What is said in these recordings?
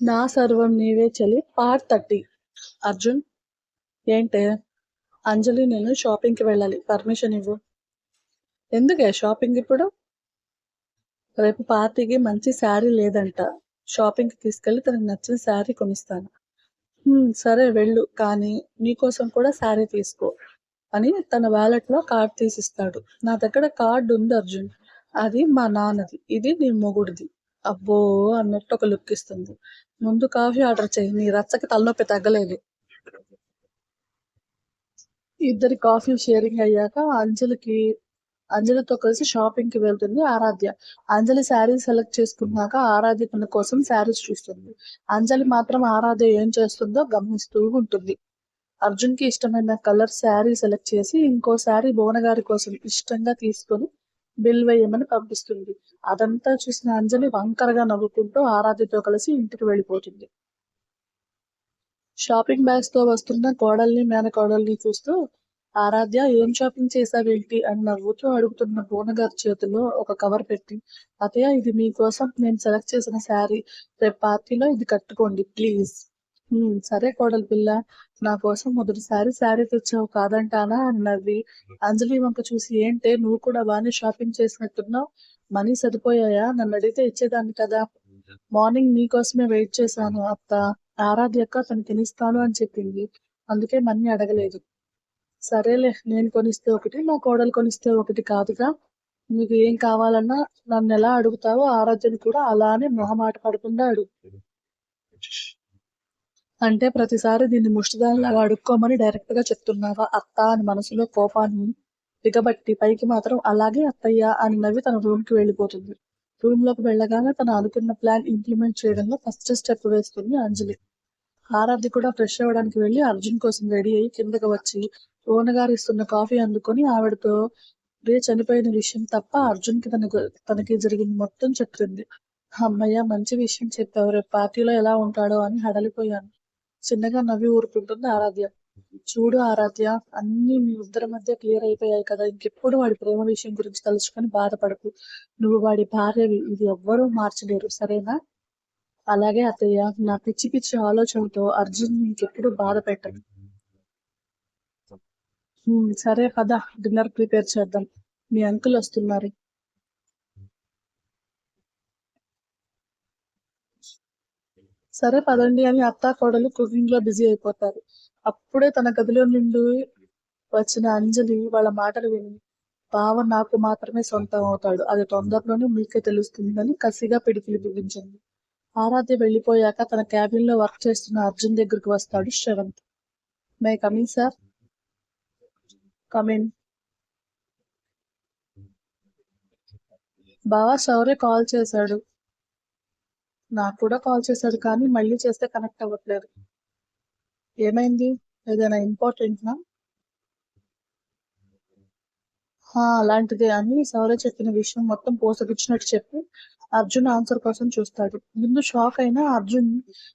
నా సర్వం నీవే చలి పార్ట్ థర్టీ అర్జున్ ఏంటే? అంజలి నేను షాపింగ్కి వెళ్ళాలి. పర్మిషన్ ఇవ్వు. ఎందుకే? షాపింగ్ ఇప్పుడు? రేపు పార్టీకి మంచి శారీ లేదంట. షాపింగ్కి తీసుకెళ్ళి తనకు నచ్చిన శారీ కొనిస్తాను. సరే వెళ్ళు. కానీ నీకోసం కూడా శారీ తీసుకో అని తన వ్యాలెట్లో కార్డ్ తీసిస్తాడు. నా దగ్గర కార్డు ఉంది అర్జున్. అది మా నాన్నది. ఇది నీ మొగుడిది. అబ్బో అన్నట్టు ఒక లుక్ ఇస్తుంది. ముందు కాఫీ ఆర్డర్ చేయి నీ రచ్చకి తలనొప్పి తగ్గలేదు. ఇద్దరి కాఫీ షేరింగ్ అయ్యాక అంజలికి అంజలితో కలిసి షాపింగ్కి వెళ్తుంది ఆరాధ్య. అంజలి శారీ సెలెక్ట్ చేసుకున్నాక ఆరాధ్య తన కోసం శారీస్ చూస్తుంది. అంజలి మాత్రం ఆరాధ్య ఏం చేస్తుందో గమనిస్తూ ఉంటుంది. అర్జున్కి ఇష్టమైన కలర్ శారీ సెలెక్ట్ చేసి ఇంకో శారీ భువనగారి కోసం ఇష్టంగా తీసుకొని బిల్ వేయమని పంపిస్తుంది. అదంతా చూసిన అంజలి వంకరగా నవ్వుకుంటూ ఆరాధ్యతో కలిసి ఇంటికి వెళ్ళిపోతుంది. షాపింగ్ బ్యాగ్స్తో వస్తున్న కోడల్ని మేనకోడల్ని చూస్తూ ఆరాధ్య ఏం షాపింగ్ చేసావేంటి అని నవ్వుతూ అడుగుతున్న బోనగారి చేతిలో ఒక కవర్ పెట్టి అతయ్య ఇది మీకోసం నేను సెలెక్ట్ చేసిన శారీ రేపు పార్టీలో ఇది కట్టుకోండి ప్లీజ్. సరే కోడలి పిల్ల నా కోసం మొదటిసారి శారీ తెచ్చావు కాదంటానా అన్నది. అంజలి వంక చూసి ఏంటే నువ్వు కూడా బాగానే షాపింగ్ చేసినట్టున్నావు? మనీ సరిపోయాయా? నన్ను అడిగితే ఇచ్చేదాన్ని కదా. మార్నింగ్ నీకోసమే వెయిట్ చేశాను అత్త. ఆరాధ్యక్క తను తినిస్తాను అని చెప్పింది. అందుకే మనీ అడగలేదు. సరేలే నేను కొనిస్తే ఒకటి నా కోడలు కొనిస్తే ఒకటి కాదుగా. నీకు ఏం కావాలన్నా నన్ను ఎలా అడుగుతావో ఆరాధ్యని కూడా అలానే మొహమాట పడకుండా అడుగు. అంటే ప్రతిసారి దీన్ని ముష్టిదానిలాగా అడుక్కోమని డైరెక్ట్గా చెప్తున్నావా? అత్త అని మనసులో కోపాన్ని దిగబట్టి పైకి మాత్రం అలాగే అత్తయ్య అని నవ్వి తన రూమ్కి వెళ్ళిపోతుంది. రూమ్లోకి వెళ్ళగానే తను అనుకున్న ప్లాన్ ఇంప్లిమెంట్ చేయడంలో ఫస్ట్ స్టెప్ వేస్తుంది అంజలి. ఆరాధ్య కూడా ఫ్రెష్ అవ్వడానికి వెళ్ళి అర్జున్ కోసం రెడీ అయ్యి కిందకి వచ్చి ఓనగారు ఇస్తున్న కాఫీ అందుకొని ఆవిడతో రే చనిపోయిన విషయం తప్ప అర్జున్కి తనకు తనకి జరిగింది మొత్తం చెప్తుంది అమ్మయ్య మంచి విషయం చెప్పావు రేపు పార్టీలో ఎలా ఉంటాడో అని హడలిపోయాను. చిన్నగా నవ్వి ఊరుకుంటుంది ఆరాధ్య. చూడు ఆరాధ్య అన్ని మీ ఇద్దరి మధ్య క్లియర్ అయిపోయాయి కదా. ఇంకెప్పుడు వాడి ప్రేమ విషయం గురించి తలుచుకొని బాధపడకు. నువ్వు వాడి భార్యవి ఇది ఎవ్వరూ మార్చలేరు సరేనా? అలాగే అత్తయ్య నా పిచ్చి పిచ్చి ఆలోచనతో అర్జున్ ఇంకెప్పుడు బాధ పెట్టను "హ్మ్, సరే పద డిన్నర్ ప్రిపేర్ చేద్దాం. మీ అంకుల్ వస్తున్నారు. సరే పదండి అని అత్త కోడలు కుకింగ్లో బిజీ అయిపోతారు. అప్పుడే తన గదిలో నుండి వచ్చిన అంజలి వాళ్ళ మాటలు విని బావ నాకు మాత్రమే సొంతం అవుతాడు. అది తొందరలోనే మీకే తెలుస్తుందని కసిగా పిడికిలు బిగించింది. ఆరాధ్య వెళ్ళిపోయాక తన క్యాబిన్లో వర్క్ చేస్తున్న అర్జున్ దగ్గరికి వస్తాడు Shravanth may coming sir come in బావా శౌర్య కాల్ చేశాడు. నాకు కూడా కాల్ చేశాడు కానీ మళ్ళీ చేస్తే కనెక్ట్ అవ్వట్లేదు. ఏమైంది? ఏదైనా ఇంపార్టెంట్నా హా, అలాంటిదే అని సౌర చెప్పిన విషయం మొత్తం పోసగిచ్చినట్టు చెప్పి అర్జున్ ఆన్సర్ కోసం చూస్తాడు. ముందు షాక్ అయినా అర్జున్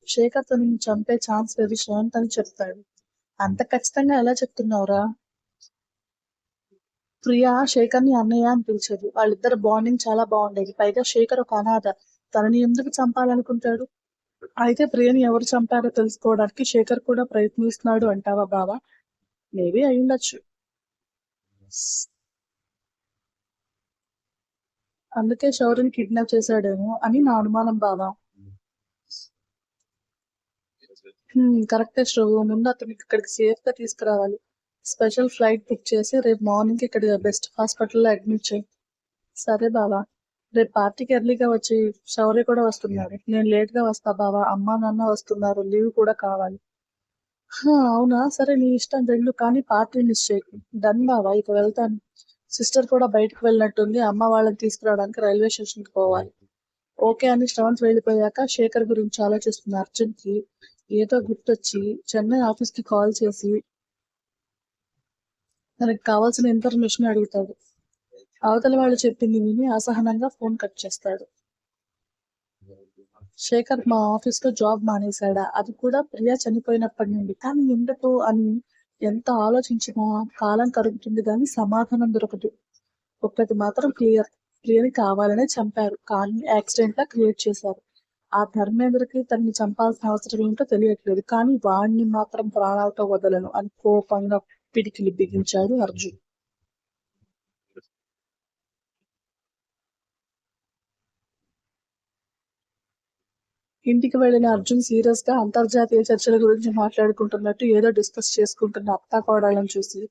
శేఖర్ తనని చంపే ఛాన్స్ లేదు శ్రవంత్ అని చెప్తాడు. అంత ఖచ్చితంగా ఎలా చెప్తున్నావురా? ప్రియా శేఖర్ని అన్నయ్య అని పిలిచేది. వాళ్ళిద్దరు బాండింగ్ చాలా బాగుండేది. పైగా శేఖర్ ఒక అనాథ. తనని ఎందుకు చంపాలనుకుంటాడు? అయితే ప్రియని ఎవరు చంపారో తెలుసుకోవడానికి శేఖర్ కూడా ప్రయత్నిస్తున్నాడు అంటావా బావా? మేబీ అయ్యుండొచ్చు. అందుకే శౌర్యని కిడ్నాప్ చేశాడేమో అని నా అనుమానం బావా. కరెక్టే శ్రవ్ ముందు అతను ఇక్కడికి సేఫ్గా తీసుకురావాలి. స్పెషల్ ఫ్లైట్ బుక్ చేసి రేపు మార్నింగ్ ఇక్కడ బెస్ట్ హాస్పిటల్లో అడ్మిట్ చేయి. సరే బావా. రేపు పార్టీకి ఎర్లీగా వచ్చి శౌర్య కూడా వస్తున్నాడు. నేను లేట్గా వస్తా బావా అమ్మా నాన్న వస్తున్నారు లీవ్ కూడా కావాలి. అవునా? సరే నీ ఇష్టం వెళ్ళు. కానీ పార్టీ మిస్ చేయకు డన్ బావా ఇక వెళ్తాను. సిస్టర్ కూడా బయటకు వెళ్ళినట్టుంది. అమ్మ వాళ్ళని తీసుకురావడానికి రైల్వే స్టేషన్కి పోవాలి. ఓకే అని శ్రవంత్ వెళ్ళిపోయాక శేఖర్ గురించి ఆలోచిస్తున్న అర్జున్కి ఏదో గుర్తొచ్చి చెన్నై ఆఫీస్కి కాల్ చేసి తనకి కావాల్సిన ఇన్ఫర్మేషన్ అడుగుతాడు. అవతల వాళ్ళు చెప్పింది విని అసహనంగా ఫోన్ కట్ చేస్తాడు. శేఖర్ మా ఆఫీస్లో జాబ్ మానేశాడా? అది కూడా ప్రియా చనిపోయినప్పటి నుండి. కానీ ఎందుకు అని ఎంత ఆలోచించినా కాలం కరుగుతుంది కానీ సమాధానం దొరకదు. ఒక్కటి మాత్రం క్లియర్. ప్రియని కావాలనే చంపారు. కానీ యాక్సిడెంట్ లా క్రియేట్ చేశారు. ఆ ధర్మేంద్రకి తనని చంపాల్సిన అవసరం ఏంటో తెలియట్లేదు. కానీ వాణ్ణి మాత్రం ప్రాణాలతో వదలను అని కోపంగా పిడికిలి బిగించాడు అర్జున్. ఇంటికి వెళ్ళిన అర్జున్ సీరియస్గా అంతర్జాతీయ చర్చల గురించి మాట్లాడుకుంటున్నట్టు ఏదో డిస్కస్ చేసుకుంటున్న అత్తా కోడలను చూసి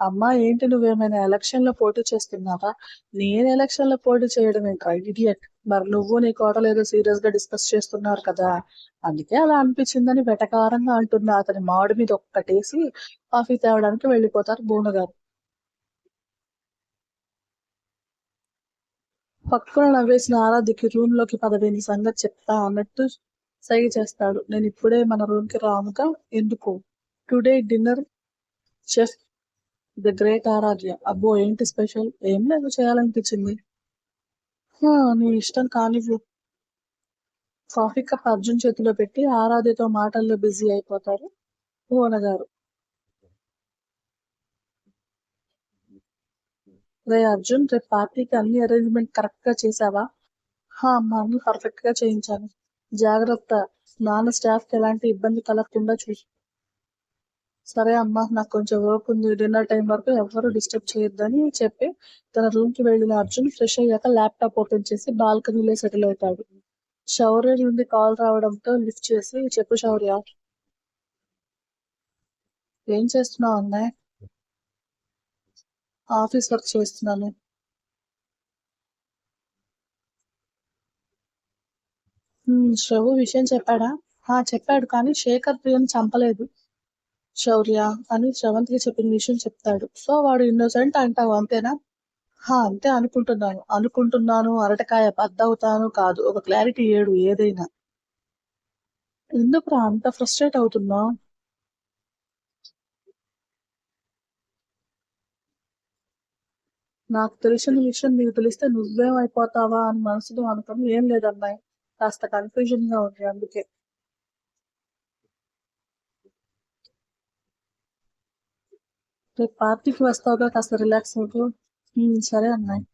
అమ్మా ఏంటి నువ్వేమైనా ఎలక్షన్లో పోటీ చేస్తున్నావా? నేను ఎలక్షన్లో పోటీ చేయడం ఇంకా ఇడియట్ మరి నువ్వు నీ కోడలు ఏదో సీరియస్గా డిస్కస్ చేస్తున్నారు కదా. అందుకే అలా అనిపించిందని వెటకారంగా అంటున్న అతని మాడు మీద ఒక్కటేసి కాఫీ తేవడానికి వెళ్ళిపోతారు బోనగారు పక్కన నవ్వేసిన ఆరాధ్యకి రూమ్లోకి పదవేని సంగతి చెప్తా అన్నట్టు సైగ చేస్తాడు. నేను ఇప్పుడే మన రూమ్కి రాముగా ఎందుకు? Today dinner chef the great Aradhya. అబ్బో ఏంటి స్పెషల్ ఏం లేదు చేయాలనిపించింది. "హా, నీ ఇష్టం కానివ్వు. కాఫీ కప్ అర్జున్ చేతిలో పెట్టి ఆరాధ్యతో మాటల్లో బిజీ అయిపోతారు భువన గారు రే అర్జున్ రేపు పార్టీకి అన్ని అరేంజ్మెంట్ కరెక్ట్గా చేసావా హా అమ్మా అన్ని పర్ఫెక్ట్గా చేయించాను. జాగ్రత్త నాన్న స్టాఫ్కి ఎలాంటి ఇబ్బంది కలగకుండా చూసి. సరే అమ్మా నాకు కొంచెం వర్క్ ఉంది. డిన్నర్ టైం వరకు ఎవరు డిస్టర్బ్ చేయొద్దని చెప్పి తన రూమ్కి వెళ్ళిన అర్జున్ ఫ్రెష్ అయ్యాక ల్యాప్టాప్ ఓపెన్ చేసి బాల్కనీలో సెటిల్ అవుతాడు. శౌర్య నుండి కాల్ రావడంతో లిఫ్ట్ చేసి చెప్పు శౌర్య ఏం చేస్తున్నావు అన్నయ్య? ఆఫీస్ వర్క్ చేస్తున్నాను. శ్రవు విషయం చెప్పాడా? హా చెప్పాడు కానీ శేఖర్ ప్రియని చంపలేదు. శౌర్య అని శ్రవంతికి చెప్పిన విషయం చెప్తాడు. సో వాడు ఇన్నోసెంట్ అంటావు అంతేనా? హా అంతే అనుకుంటున్నాను. అనుకుంటున్నాను అరటకాయ బద్దవుతాను కాదు. ఒక క్లారిటీ ఏడు ఏదైనా. ఎందుకురా అంత ఫ్రస్ట్రేట్ అవుతున్నావు? నాకు తెలిసిన విషయం నీకు తెలిస్తే నువ్వేమైపోతావా అని మనసులో అనుకోవడం ఏం లేదన్నాయి కాస్త కన్ఫ్యూజన్గా ఉంది అందుకే. రేపు పార్టీకి వస్తావుగా కాస్త రిలాక్స్ అవుతూ. సరే అన్నాయి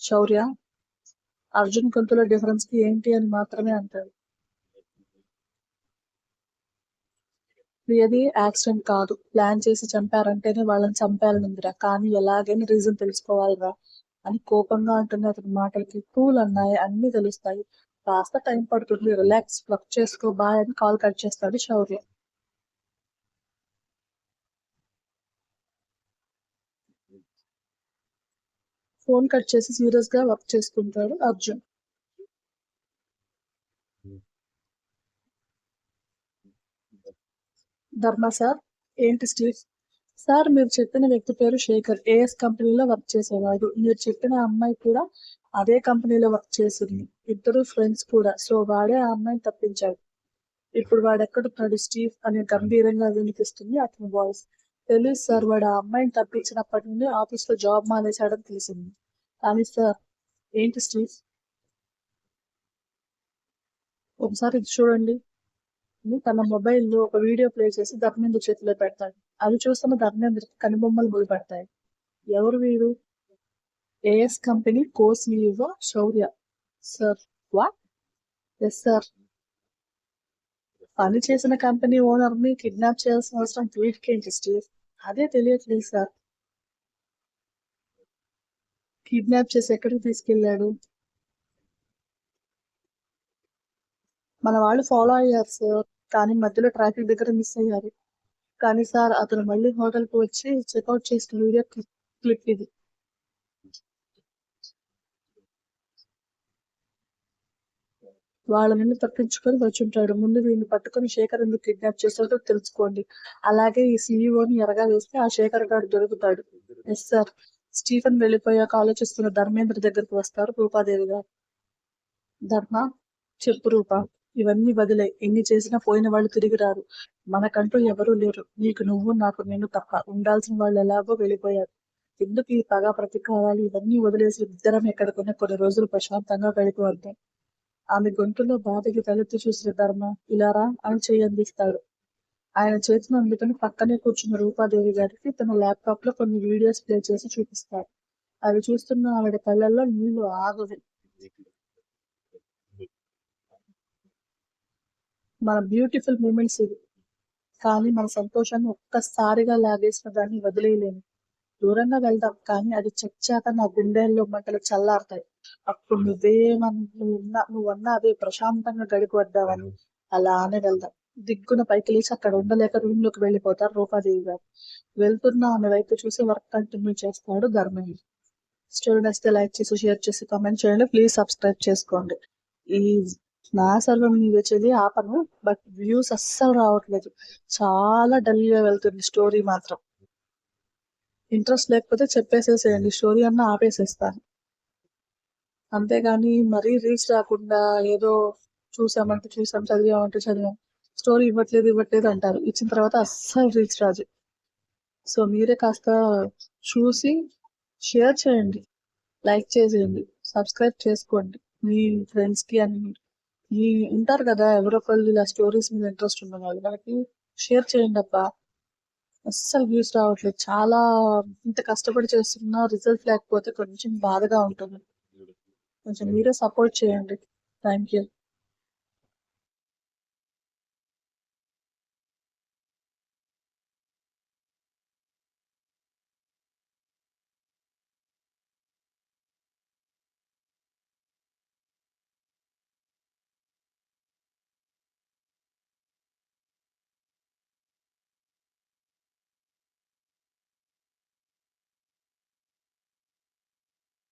శౌర్య అర్జున్ గొంతుల డిఫరెన్స్కి ఏంటి అని మాత్రమే అంటాడు. ఇది యాక్సిడెంట్ కాదు. ప్లాన్ చేసి చంపారంటేనే వాళ్ళని చంపాలనుందిరా. కానీ ఎలాగైనా రీజన్ తెలుసుకోవాలిరా అని కోపంగా అంటుంది అతని మాటలకి. కూల్ అన్నాయి. అన్ని తెలుస్తాయి. కాస్త టైం పడుతుంది. రిలాక్స్. వర్క్ చేసుకో. బాయ్ అని కాల్ కట్ చేస్తాడు శౌర్య ఫోన్ కట్ చేసి సీరియస్గా వర్క్ చేసుకుంటాడు అర్జున్. ధర్మ సార్. ఏంటి స్టీవ్ సార్ మీరు చెప్పిన వ్యక్తి పేరు శేఖర్. ఏఎస్ కంపెనీలో వర్క్ చేసేవాడు. మీరు చెప్పిన అమ్మాయి కూడా అదే కంపెనీలో వర్క్ చేసింది. ఇద్దరు ఫ్రెండ్స్ కూడా. సో వాడే ఆ అమ్మాయిని తప్పించాడు. ఇప్పుడు వాడు ఎక్కడున్నాడు స్టీవ్ అని గంభీరంగా వినిపిస్తుంది అతని వాయిస్. తెలుసు సార్ వాడు ఆ అమ్మాయిని తప్పించినప్పటి నుండి ఆఫీస్లో జాబ్ మానేశాడని తెలిసింది. కానీ సార్ ఏంటి స్టీవ్ ఒకసారి ఇది చూడండి. అని తన మొబైల్లో ఒక వీడియో ప్లే చేసి ధర్మేంద్ర చేతిలో పెడతాడు. అది చూస్తున్న ధర్మేంద్రకి కనుబొమ్మలు ముడిపడతాయి ఎవరు వీరు AS company co CEO Shaurya. Sir what yes sir పని చేసిన కంపెనీ ఓనర్ని కిడ్నాప్ చేయాల్సిన అవసరం వీటికి ఏంటి స్టీవ్ అదే తెలియట్లేదు సార్ కిడ్నాప్ చేసి ఎక్కడికి తీసుకెళ్ళాడు? మన వాళ్ళు ఫాలో అయ్యారు సార్ కానీ మధ్యలో ట్రాఫిక్ దగ్గర మిస్ అయ్యారు. కానీ సార్ అతను మళ్ళీ హోటల్కు వచ్చి చెక్అవుట్ చేసిన వీడియో క్లిప్ ఇది. వాళ్ళ నుండి తప్పించుకొని వచ్చుంటాడు. ముందు వీడిని పట్టుకొని శేఖర్ ఎందుకు కిడ్నాప్ చేస్తాడో తెలుసుకోండి. అలాగే ఈ సీఈఓని ఎరగా వేస్తే ఆ శేఖర్ గారు దొరుకుతాడు. ఎస్ సార్ స్టీఫెన్ వెళ్ళిపోయాక ఆలోచిస్తున్న ధర్మేంద్ర దగ్గరికి వస్తారు రూపాదేవి గారు. ధర్మ చెప్పు రూప. ఇవన్నీ వదిలే. ఎన్ని చేసినా పోయిన వాళ్ళు తిరిగి రారు. మనకంటూ ఎవరూ లేరు. నీకు నువ్వు నాకు నేను తప్ప. ఉండాల్సిన వాళ్ళు ఎలాగో వెళ్ళిపోయారు. ఎందుకు ఈ పగ ప్రతీకారాలు ఇవన్నీ వదిలేసి ఇద్దరం ఎక్కడికైనా కొన్ని రోజులు ప్రశాంతంగా గడిపవద్దాం ఆమె గొంతులో బాధకి తలెత్తి చూసిన ధర్మ ఇలారా అని చేయి అందిస్తాడు. ఆయన చేతిని అందుకని పక్కనే కూర్చున్న రూపాదేవి గారికి తన ల్యాప్టాప్లో కొన్ని వీడియోస్ ప్లే చేసి చూపిస్తాడు. అవి చూస్తున్న ఆవిడ కళ్ళల్లో నీళ్ళు ఆగవు. మన బ్యూటిఫుల్ మూమెంట్స్ ఇవి కానీ మన సంతోషాన్ని ఒక్కసారిగా లాగేసిన దాన్ని వదిలేయలేము. దూరంగా వెళ్దాం కానీ అది చచ్చాక నా గుండెల్లో మంటలు చల్లారుతాయి. అప్పుడు నువ్వేమన్ నువ్వు ఉన్నా నువ్వు అన్నా అదే ప్రశాంతంగా గడికి వద్దామని అలానే వెళ్దాం. దిగ్గున పైకి లేచి అక్కడ ఉండలేక రూమ్లోకి వెళ్ళిపోతారు రూపాదేవి గారు. వెళ్తున్న ఆమె వైపు చూసి వర్క్ కంటిన్యూ చేస్తాడు ధర్మయ్య. స్టోరీ నచ్చితే లైక్ చేసి షేర్ చేసి కామెంట్ చేయండి. ప్లీజ్ సబ్స్క్రైబ్ చేసుకోండి. ఈ నా సర్వం నీవే చెల్లి ఆపను బట్ వ్యూస్ అస్సలు రావట్లేదు. చాలా డల్గా వెళ్తుంది స్టోరీ మాత్రం. ఇంట్రెస్ట్ లేకపోతే చెప్పేసేసేయండి స్టోరీ అన్న ఆపేసేస్తాను. అంతేగాని మరీ రీచ్ రాకుండా ఏదో చూసామంటే చూసాం చదివామంటే చదివాం స్టోరీ ఇవ్వట్లేదు ఇవ్వట్లేదు అంటారు. ఇచ్చిన తర్వాత అస్సలు రీచ్ రాదు. సో మీరే కాస్త చూసి షేర్ చేయండి లైక్ చేసేయండి సబ్స్క్రైబ్ చేసుకోండి మీ ఫ్రెండ్స్కి అని మీ ఉంటారు కదా ఎవరో ఒకళ్ళు ఇలా స్టోరీస్ మీద ఇంట్రెస్ట్ ఉన్న వాళ్ళు వాళ్ళకి షేర్ చేయండి అబ్బా. అస్సలు వ్యూస్ రావట్లేదు. చాలా ఇంత కష్టపడి చేస్తున్నా రిజల్ట్ లేకపోతే కొంచెం బాధగా ఉంటుంది. కొంచెం మీరే సపోర్ట్ చేయండి. Thank you